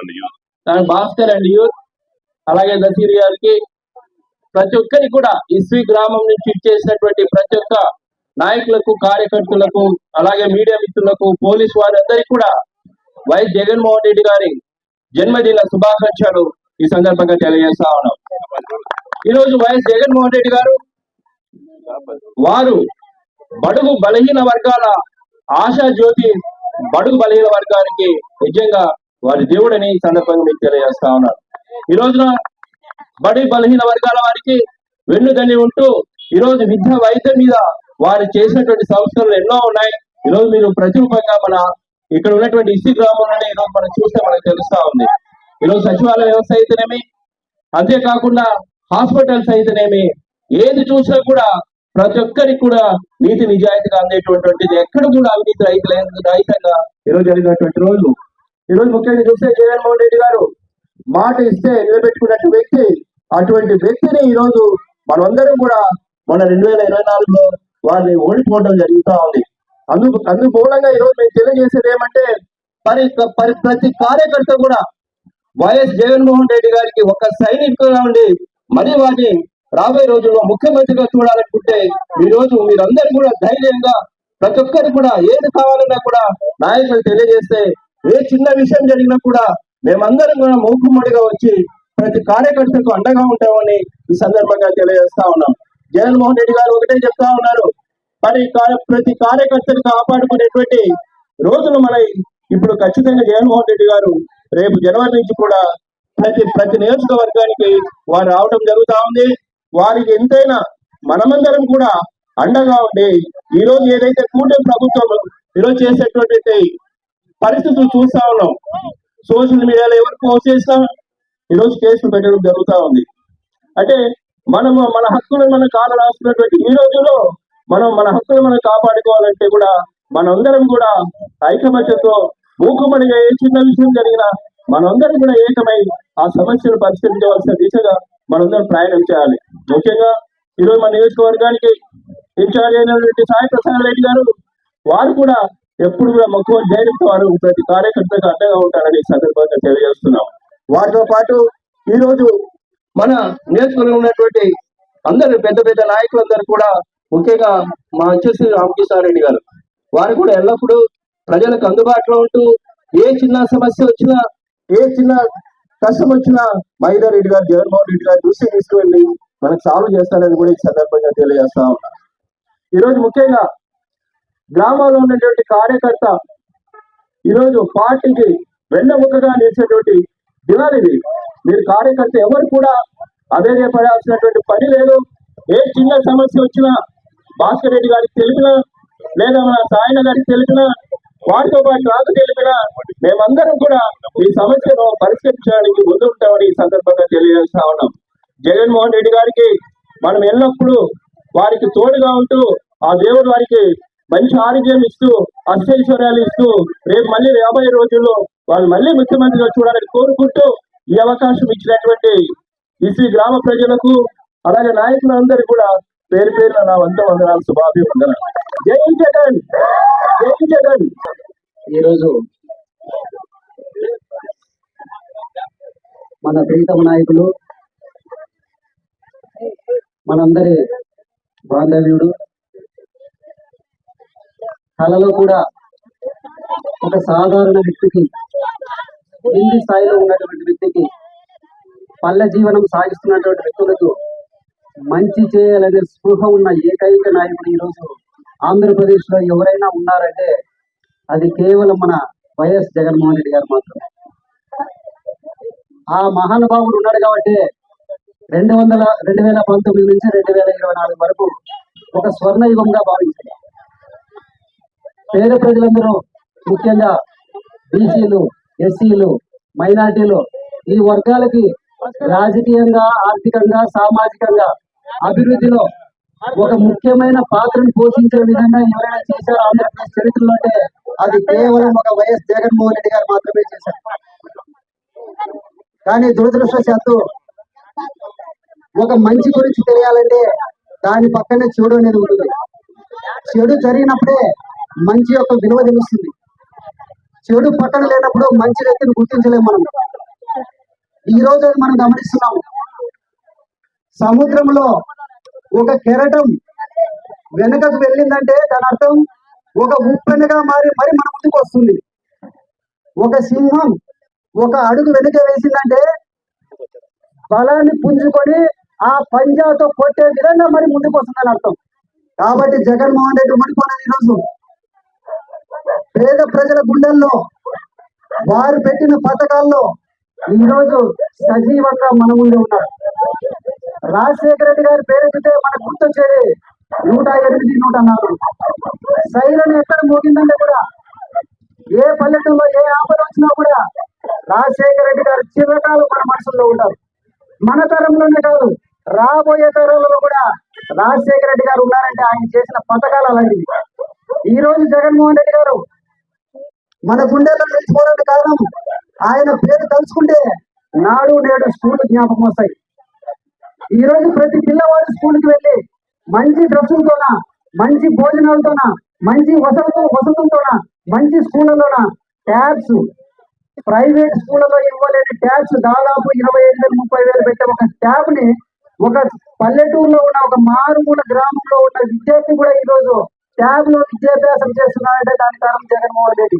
and youth. Bhaskar and youth అలాగే దసీర్ గారికి ప్రతి ఒక్కరికి కూడా ఇస్వి గ్రామం నుంచి ఇచ్చేసినటువంటి ప్రతి ఒక్క నాయకులకు కార్యకర్తలకు అలాగే మీడియా మిత్రులకు పోలీసు వారందరికీ కూడా వైఎస్ జగన్మోహన్ రెడ్డి గారి జన్మదిన శుభాకాంక్షలు ఈ సందర్భంగా తెలియజేస్తా ఉన్నాం ఈరోజు వైఎస్ జగన్మోహన్ రెడ్డి గారు వారు బడుగు బలహీన వర్గాల ఆశా జ్యోతి బడుగు బలహీన వర్గానికి నిజంగా వారి దేవుడని ఈ సందర్భంగా మీకు తెలియజేస్తా ఉన్నారు ఈ రోజున బడి బలహీన వర్గాల వారికి వెన్నుదండి ఉంటూ ఈ రోజు విద్య వైద్యం మీద వారు చేసినటువంటి సంస్థలు ఎన్నో ఉన్నాయి. ఈ రోజు మీరు ప్రతిరూపంగా మన ఇక్కడ ఉన్నటువంటి ఇసి గ్రామంలోనే ఈరోజు మనం చూస్తే మనకు తెలుస్తా ఉంది. ఈ రోజు సచివాలయ వ్యవస్థ అయితేనేమి అంతేకాకుండా హాస్పిటల్స్ అయితేనేమి ఏది చూసినా కూడా ప్రతి ఒక్కరికి కూడా నీతి నిజాయితీగా అందేటువంటిది ఎక్కడ కూడా అవినీతి రహిత రైతంగా ఈరోజు జరిగినటువంటి రోజు ఈ రోజు ముఖ్యంగా చూస్తే జగన్మోహన్ రెడ్డి గారు మాట ఇస్తే నిలబెట్టుకున్నట్టు వ్యక్తి అటువంటి వ్యక్తిని ఈ రోజు మనమందరం కూడా మన రెండు వేల ఇరవై నాలుగులో వారిని ఓడిపోవడం జరుగుతూ ఉంది. అందుకు అందుకు మూలంగా ఈ రోజు మేము తెలియజేసేది ఏమంటే పరి ప్రతి కార్యకర్త కూడా వైఎస్ జగన్మోహన్ రెడ్డి గారికి ఒక సైనికుగా ఉండి మరి వారిని రాబోయే రోజుల్లో ముఖ్యమంత్రిగా చూడాలనుకుంటే ఈ రోజు మీరందరూ కూడా ధైర్యంగా ప్రతి ఒక్కరు కూడా ఏది కావాలన్నా కూడా నాయకులు తెలియజేస్తే ఏ చిన్న విషయం జరిగినా కూడా మేమందరం కూడా మూకుమ్మడిగా వచ్చి ప్రతి కార్యకర్తకు అండగా ఉంటామని ఈ సందర్భంగా తెలియజేస్తా ఉన్నాం. జగన్మోహన్ రెడ్డి గారు ఒకటే చెప్తా ఉన్నారు. మరి ప్రతి కార్యకర్తను కాపాడుకునేటువంటి రోజులు మన ఇప్పుడు ఖచ్చితంగా జగన్మోహన్ రెడ్డి గారు రేపు జనవరి నుంచి కూడా ప్రతి ప్రతి నియోజకవర్గానికి వారు రావడం జరుగుతా ఉంది. వారికి ఎంతైనా మనమందరం కూడా అండగా ఉండి ఈ రోజు ఏదైతే కూటమి ప్రభుత్వం ఈరోజు చేసేటువంటి పరిస్థితులు చూస్తా ఉన్నాం. సోషల్ మీడియాలో ఎవరు పోస్ట్ చేసినా ఈరోజు కేసులు పెట్టడం జరుగుతా ఉంది. అంటే మనము మన హక్కులను మనం కాల రాసుకున్నటువంటి ఈ రోజుల్లో మనం మన హక్కులను మనం కాపాడుకోవాలంటే కూడా మనందరం కూడా ఐకమత్యంతో మూకుమడిగా ఏ చిన్న విషయం జరిగినా మనందరం కూడా ఏకమై ఆ సమస్యను పరిష్కరించవలసిన దిశగా మనందరం ప్రయాణం చేయాలి. ముఖ్యంగా ఈరోజు మన నియోజకవర్గానికి ఇన్ఛార్జ్ అయినటువంటి సాయి ప్రసాద్ రెడ్డి గారు వారు కూడా ఎప్పుడు కూడా మక్కువ ధైర్యంతో వారు ప్రతి కార్యకర్తకు అండగా ఉంటారని సందర్భంగా తెలియజేస్తున్నాం. వాటితో పాటు ఈ రోజు మన నియోజకవర్గంలో ఉన్నటువంటి అందరు పెద్ద పెద్ద నాయకులందరూ కూడా ముఖ్యంగా మా వచ్చేసి రామకృష్ణారెడ్డి గారు వారు కూడా ఎల్లప్పుడూ ప్రజలకు అందుబాటులో ఉంటూ ఏ చిన్న సమస్య వచ్చినా ఏ చిన్న కష్టం వచ్చినా మహిళా రెడ్డి గారు జగన్మోహన్ రెడ్డి గారు దృష్టి తీసుకువెళ్ళి మనకు సాల్వ్ చేస్తారని కూడా ఈ సందర్భంగా తెలియజేస్తా ఉన్నా. ఈరోజు ముఖ్యంగా గ్రామాల్లో ఉన్నటువంటి కార్యకర్త ఈరోజు పార్టీకి వెన్నముకగా నిలిచినటువంటి దినాలు ఇవి మీరు కార్యకర్త ఎవరు కూడా అధైర్యపడాల్సినటువంటి పని లేదు. ఏ చిన్న సమస్య వచ్చినా భాస్కర్ రెడ్డి గారికి తెలిపినా లేదా మన సాయన గారికి తెలిపినా వారితో పాటు నాకు తెలిపినా మేమందరం కూడా ఈ సమస్యను పరిష్కరించడానికి ముందుంటామని ఈ సందర్భంగా తెలియజేస్తా ఉన్నాం. జగన్మోహన్ రెడ్డి గారికి మనం ఎల్లప్పుడూ వారికి తోడుగా ఉంటూ ఆ దేవుడు వారికి మంచి ఆరోగ్యం ఇస్తూ అష్టైశ్వర్యాలు ఇస్తూ రేపు మళ్ళీ రాబోయే రోజుల్లో వాళ్ళు మళ్ళీ ముఖ్యమంత్రిగా చూడాలని కోరుకుంటూ ఈ అవకాశం ఇచ్చినటువంటి ఇసి గ్రామ ప్రజలకు అలాగే నాయకులందరూ కూడా పేరు పేరున నా వంద వందనాలు శుభాభివందనాలు. జై జగన్! జై జగన్! ఈరోజు మన ప్రీతమ నాయకులు మనందరి బాంధవ్యుడు కళలో కూడా ఒక సాధారణ వ్యక్తికి కింది స్థాయిలో ఉన్నటువంటి వ్యక్తికి పల్లె జీవనం సాగిస్తున్నటువంటి వ్యక్తులకు మంచి చేయాలనే స్పృహ ఉన్న ఏకైక నాయకుడు ఈరోజు ఆంధ్రప్రదేశ్లో ఎవరైనా ఉన్నారంటే అది కేవలం మన వైఎస్ జగన్మోహన్ రెడ్డి గారు మాత్రమే. ఆ మహానుభావుడు ఉన్నాడు కాబట్టి రెండు వందల రెండు వేల పంతొమ్మిది నుంచి రెండు వేల ఇరవై నాలుగు వరకు ఒక స్వర్ణయుగంగా భావించారు పేద ప్రజలందరూ ముఖ్యంగా బీసీలు ఎస్సీలు మైనార్టీలు ఈ వర్గాలకి రాజకీయంగా ఆర్థికంగా సామాజికంగా అభివృద్ధిలో ఒక ముఖ్యమైన పాత్రను పోషించే విధంగా ఎవరైనా చేశారో ఆంధ్రప్రదేశ్ చరిత్రలో అంటే అది కేవలం ఒక వైఎస్ జగన్మోహన్ రెడ్డి గారు మాత్రమే చేశారు. కానీ దురదృష్టవశాత్తు ఒక మంచి గురించి తెలియాలంటే దాని పక్కనే చెడు అనేది ఉంటుంది. చెడు జరిగినప్పుడే మంచి యొక్క విలువ తెలుస్తుంది. చెడు పక్కన లేనప్పుడు మంచి వ్యక్తిని గుర్తించలేము మనం. ఈ రోజు మనం గమనిస్తున్నాం సముద్రంలో ఒక కెరటం వెనుకకు వెళ్ళిందంటే దాని అర్థం ఒక ఉప్పెనగా మారి మరి మన ముందుకు వస్తుంది. ఒక సింహం ఒక అడుగు వెనుక వేసిందంటే బలాన్ని పుంజుకొని ఆ పంజాతో కొట్టే విధంగా మరి ముందుకు వస్తుందని అర్థం. కాబట్టి జగన్మోహన్ రెడ్డి ఉండిపోయినది ఈరోజు పేద ప్రజల గుండెల్లో వారు పెట్టిన పథకాల్లో ఈరోజు సజీవంగా మన ముందు ఉన్నారు. రాజశేఖర రెడ్డి గారి పేరెత్తితే మనకు గుర్తొచ్చేది నూట ఎనిమిది నూట నాలుగు. శైలిని ఎక్కడ మోగిందంటే కూడా ఏ పల్లెటూరులో ఏ ఆపద వచ్చినా కూడా రాజశేఖర రెడ్డి గారు చిరకాలు మన మనసుల్లో ఉంటారు మన తరంలోనే కాదు రాబోయే తరంలో కూడా రాజశేఖర రెడ్డి గారు ఉన్నారంటే ఆయన చేసిన పథకాలు అలాంటివి. ఈ రోజు జగన్మోహన్ రెడ్డి గారు మన గుండెల్లో నిలిచిపోవడానికి కారణం ఆయన పేరు తలుచుకుంటే నాడు నేడు స్కూల్ జ్ఞాపకం వస్తాయి. ఈ రోజు ప్రతి పిల్లవాడు స్కూల్కి వెళ్ళి మంచి డ్రెస్సులతోన మంచి భోజనాలతోన మంచి వసతులు వసతులతోన మంచి స్కూళ్ళలోన ట్యాబ్స్ ప్రైవేట్ స్కూళ్ళలో ఇవ్వలేని ట్యాబ్స్ దాదాపు ఇరవై ఐదు వేలు ముప్పై వేలు పెట్టే ఒక ట్యాబ్ని ఒక పల్లెటూరులో ఉన్న ఒక మారుమూల గ్రామంలో ఉన్న విద్యార్థి కూడా ఈ రోజు ట్యాబ్లో విద్యాభ్యాసం చేస్తున్నాడంటే దాని కారణం జగన్మోహన్ రెడ్డి.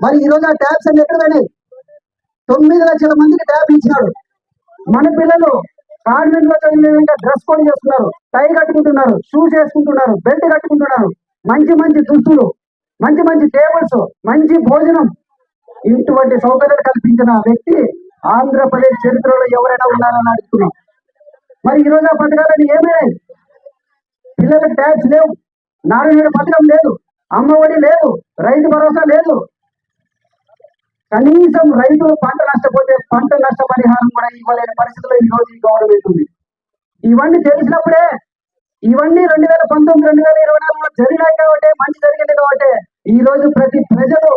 మరి ఈ రోజు ఆ ట్యాబ్స్ అన్ని ఎక్కడ పోయినాయి? తొమ్మిది లక్షల మందికి ట్యాబ్ ఇచ్చినాడు. మన పిల్లలు కాన్వెంట్లో చదివిన విధంగా డ్రెస్ కోడ్ చేస్తున్నారు టై కట్టుకుంటున్నారు షూస్ వేసుకుంటున్నారు బెల్ట్ కట్టుకుంటున్నారు. మంచి మంచి దుస్తులు మంచి మంచి టేబుల్స్ మంచి భోజనం. ఇటువంటి సౌకర్యాలు కల్పించిన వ్యక్తి ఆంధ్రప్రదేశ్ చరిత్రలో ఎవరైనా ఉన్నారని అడుగుతున్నాం. మరి ఈ ఆ పథకాలన్నీ ఏమైనాయి? పిల్లలకు ట్యాక్స్ లేవు నారాయణ పథకం లేదు అమ్మఒడి లేదు రైతు భరోసా లేదు. కనీసం రైతులు పంట నష్టపోతే పంట నష్టపరిహారం కూడా ఇవ్వలేని పరిస్థితిలో ఈ రోజు ఈ గవర్నమెంట్ ఉంది. ఇవన్నీ తెలిసినప్పుడే ఇవన్నీ రెండు వేల పంతొమ్మిది రెండు వేల ఇరవై నాలుగులో జరిగినాయి కాబట్టి మంచి జరిగింది కాబట్టి ఈ రోజు ప్రతి ప్రజలు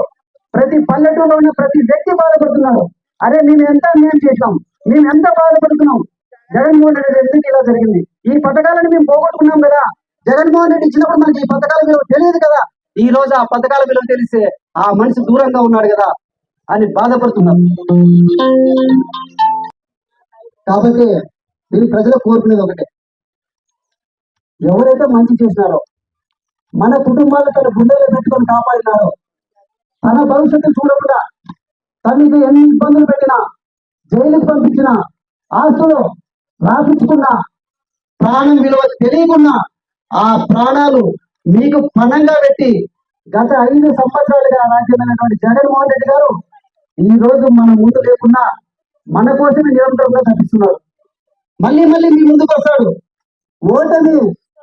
ప్రతి పల్లెటూరులో ఉన్న ప్రతి వ్యక్తి బాధపడుతున్నారు. అరే మేము ఎంత అన్యాయం చేసాం మేము ఎంత బాధపడుతున్నాం? జగన్మోహన్ రెడ్డి ఎందుకు ఇలా జరిగింది. ఈ పథకాలను మేము పోగొట్టుకున్నాం కదా. జగన్మోహన్ రెడ్డి ఇచ్చినప్పుడు మనకి ఈ పథకాల విలువ తెలియదు కదా. ఈ రోజు ఆ పథకాల విలువ తెలిస్తే ఆ మనిషి దూరంగా ఉన్నాడు కదా అని బాధపడుతున్నాం. కాబట్టి నేను ప్రజలు కోరుకునేది ఒకటే. ఎవరైతే మంచి చేసినారో మన కుటుంబాలు తన గుండెలో పెట్టుకొని కాపాడినారో తన భవిష్యత్తు చూడకుండా తనకి ఎన్ని ఇబ్బందులు పెట్టినా జైలుకి పంపించిన ఆస్తులు రాపించుకున్నా ప్రాణం విలువ తెలియకుండా ఆ ప్రాణాలు మీకు పణంగా పెట్టి గత ఐదు సంవత్సరాలుగా రాజ్యమైనటువంటి జగన్మోహన్ రెడ్డి గారు ఈ రోజు మన ముందు లేకుండా మన కోసమే నిరంతరంగా తప్పిస్తున్నారు మళ్ళీ మళ్ళీ మీ ముందుకు వస్తాడు. ఓటమి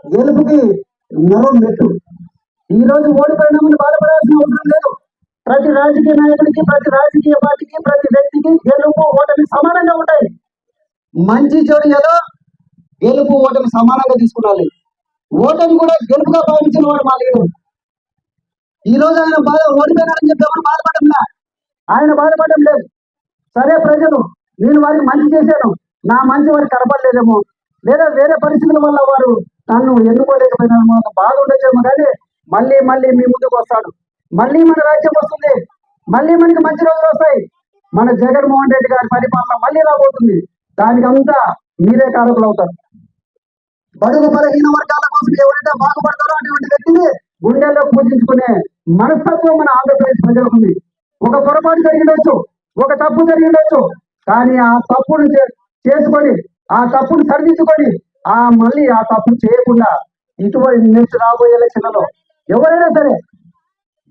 గెలుపుకి మరో మెట్టు. ఈ రోజు ఓడిపోయినామని బాధపడాల్సిన అవసరం లేదు. ప్రతి రాజకీయ నాయకుడికి ప్రతి రాజకీయ పార్టీకి ప్రతి వ్యక్తికి గెలుపు ఓటమి సమానంగా ఉంటాయి. మంచి చెడు ఏదో గెలుపు ఓటమి సమానంగా తీసుకురాలి. ఓటమి కూడా గెలుపుగా భావించిన వాడు మా లీడర్ ఈ రోజు ఆయన బాధ ఓడిపోయినారని చెప్పి ఎవరు బాధపడడం ఆయన బాధపడడం లేదు. సరే ప్రజలు నేను వారికి మంచి చేశాను. నా మంచి వారికి కనపడలేదేమో. లేదా వేరే పరిస్థితుల వల్ల వారు నన్ను ఎన్నుకోలేకపోయినామో ఒక బాధ ఉండొచ్చేమో కానీ మళ్ళీ మళ్ళీ మీ ముందుకు వస్తాడు. మళ్ళీ మన రాజ్యం వస్తుంది. మళ్ళీ మనకి మంచి రోజులు వస్తాయి. మన జగన్మోహన్ రెడ్డి గారి పరిపాలన మళ్ళీ రాబోతుంది. దానికి అంతా మీరే కారకులు అవుతారు బడుగు బలహీన వర్గాల కోసం ఎవరైతే బాగుపడతారో అటువంటి వ్యక్తిని గుండెల్లో పూజించుకునే మనస్తత్వం మన ఆంధ్రప్రదేశ్ ప్రజలకు ఉంది ఒక పొరపాటు జరిగిండొచ్చు ఒక తప్పు జరిగిండొచ్చు కానీ ఆ తప్పును చే- చేసుకొని ఆ తప్పును సరిదిద్దుకొని ఆ మళ్ళీ ఆ తప్పు చేయకుండా ఇటువంటి నెక్స్ట్ రాబోయే ఎలక్షన్లలో ఎవరైనా సరే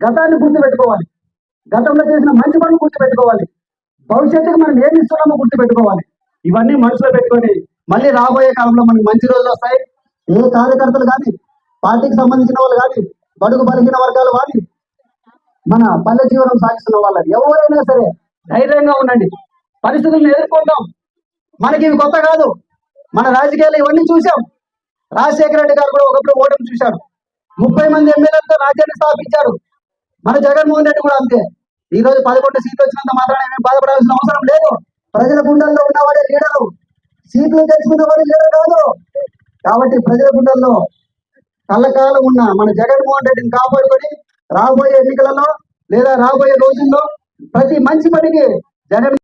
గతాన్ని గుర్తుపెట్టుకోవాలి. గతంలో చేసిన మంచి పనులు గుర్తుపెట్టుకోవాలి. భవిష్యత్తుకు మనం ఏమి ఇస్తున్నామో గుర్తు పెట్టుకోవాలి ఇవన్నీ మనసులో పెట్టుకొని మళ్ళీ రాబోయే కాలంలో మనకి మంచి రోజులు వస్తాయి. ఏ కార్యకర్తలు కానీ పార్టీకి సంబంధించిన వాళ్ళు కానీ బడుగు బలహీన వర్గాలు కానీ మన పల్లె జీవనం సాగిస్తున్న వాళ్ళని ఎవరైనా సరే ధైర్యంగా ఉండండి. పరిస్థితులను ఎదుర్కొంటాం. మనకి ఇవి కొత్త కాదు. మన రాజకీయాలు ఇవన్నీ చూసాం రాజశేఖర రెడ్డి గారు కూడా ఒకప్పుడు ఓటమి చూశారు ముప్పై మంది ఎమ్మెల్యేలతో రాజ్యాన్ని స్థాపించారు. మన జగన్మోహన్ రెడ్డి కూడా అంతే. ఈ రోజు పదకొండు సీట్లు వచ్చినంత మాత్రాన బాధపడాల్సిన అవసరం లేదు. ప్రజల గుండెల్లో ఉన్నవాడే లీడరు సీట్లు తెచ్చుకున్నవాడే లీడర్ కాదు. కాబట్టి ప్రజల గుండెల్లో కళ్ళకాలం ఉన్న మన జగన్మోహన్ రెడ్డిని కాపాడుకొని రాబోయే ఎన్నికలలో లేదా రాబోయే రోజుల్లో ప్రతి మంచి పనికి జగన్